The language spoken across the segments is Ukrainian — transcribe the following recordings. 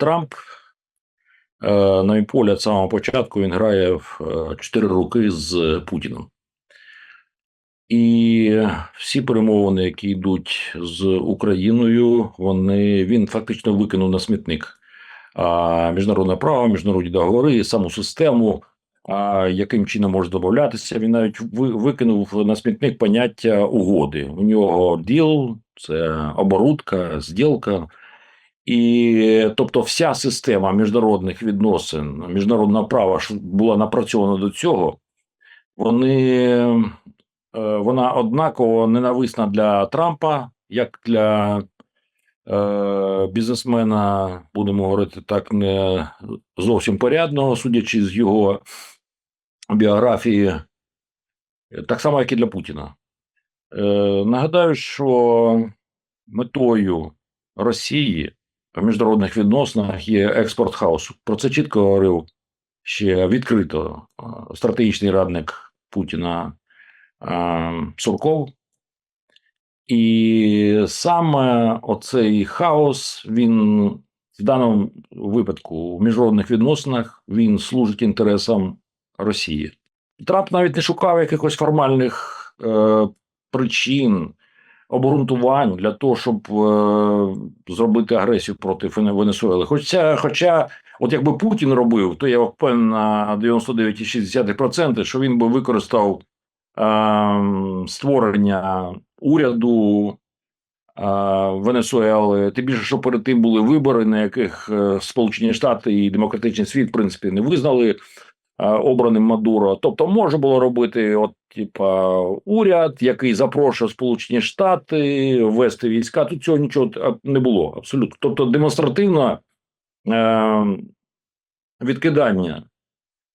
Трамп, е, на мій погляд, з самого початку він грає в е, чотири роки з Путіним. І всі перемовини, які йдуть з Україною, вони він фактично викинув на смітник а, міжнародне право, міжнародні договори, саму систему, а, яким чином може домовлятися. Він навіть викинув на смітник поняття угоди. У нього діл, це оборудка, зділка. І тобто, вся система міжнародних відносин, міжнародного права, була напрацьована до цього, вони, е, вона однаково ненависна для Трампа, як для е, бізнесмена, будемо говорити так, не зовсім порядного, судячи з його біографії, так само, як і для Путіна. Е, нагадаю, що метою Росії в міжнародних відносинах є експорт хаосу. Про це чітко говорив ще відкрито е, стратегічний радник Путіна е, Сурков. І саме оцей хаос, він в даному випадку в міжнародних відносинах він служить інтересам Росії. Трамп навіть не шукав якихось формальних е, причин, обґрунтувань для того, щоб е, зробити агресію проти Вене- Венесуели. Хоча, хоча, от якби Путін робив, то я впевнений на 99,6%, що він би використав е, створення уряду е, Венесуели. Тим більше, що перед тим були вибори, на яких е, Сполучені Штати і демократичний світ, в принципі, не визнали обраним Мадуро. Тобто, можна було робити, от, типа, уряд, який запрошує Сполучені Штати ввести війська. Тут цього нічого не було абсолютно. Тобто, демонстративно е, відкидання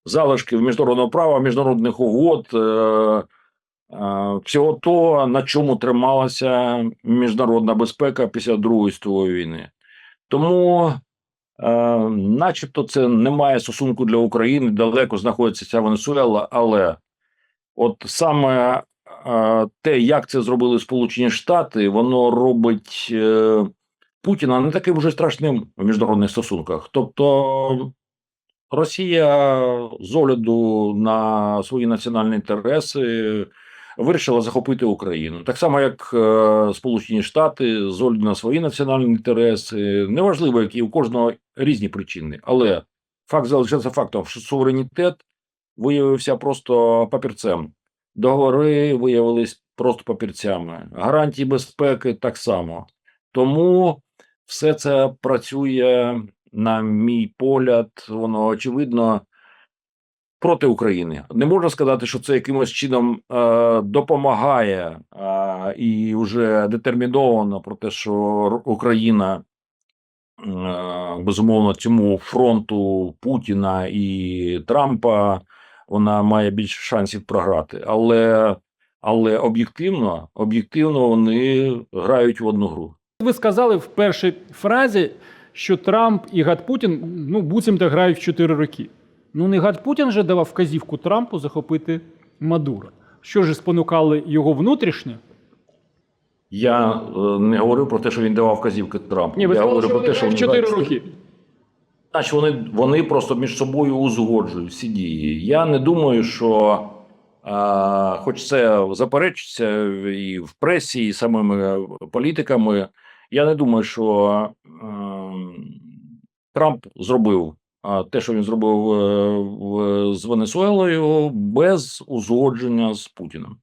залишків міжнародного права, міжнародних угод. Е, е, Всього того, на чому трималася міжнародна безпека після Другої світової війни. Тому, е, начебто, це не має стосунку для України, далеко знаходиться ця Венесуела, але от саме е, те, як це зробили Сполучені Штати, воно робить е, Путіна не таким вже страшним в міжнародних стосунках. Тобто Росія з огляду на свої національні інтереси вирішила захопити Україну. Так само, як е, Сполучені Штати з огляду на свої національні інтереси, неважливо, які у кожного різні причини, але факт залишається фактом, що суверенітет виявився просто папірцем. Договори виявились просто папірцями, гарантії безпеки так само. Тому все це працює, на мій погляд, воно очевидно проти України. Не можна сказати, що це якимось чином е, допомагає е, і вже детерміновано про те, що Україна е, безумовно цьому фронту Путіна і Трампа вона має більше шансів програти. Але, але об'єктивно, об'єктивно вони грають в одну гру. Ви сказали в першій фразі, що Трамп і Гад Путін ну, буцімто грають в 4 роки. Ну, не Гад Путін же давав вказівку Трампу захопити Мадуро. Що ж спонукали його внутрішнє? Я е, не говорив про те, що він давав вказівки Трампу. Ні, ви Я сказали, говорю що вони грають в 4 грають- роки. Значить, вони, вони просто між собою узгоджують всі дії. Я не думаю, що, а, хоч це заперечується і в пресі, і самими е, політиками, я не думаю, що ем, Трамп зробив а, те, що він зробив е, з Венесуелою, без узгодження з Путіним.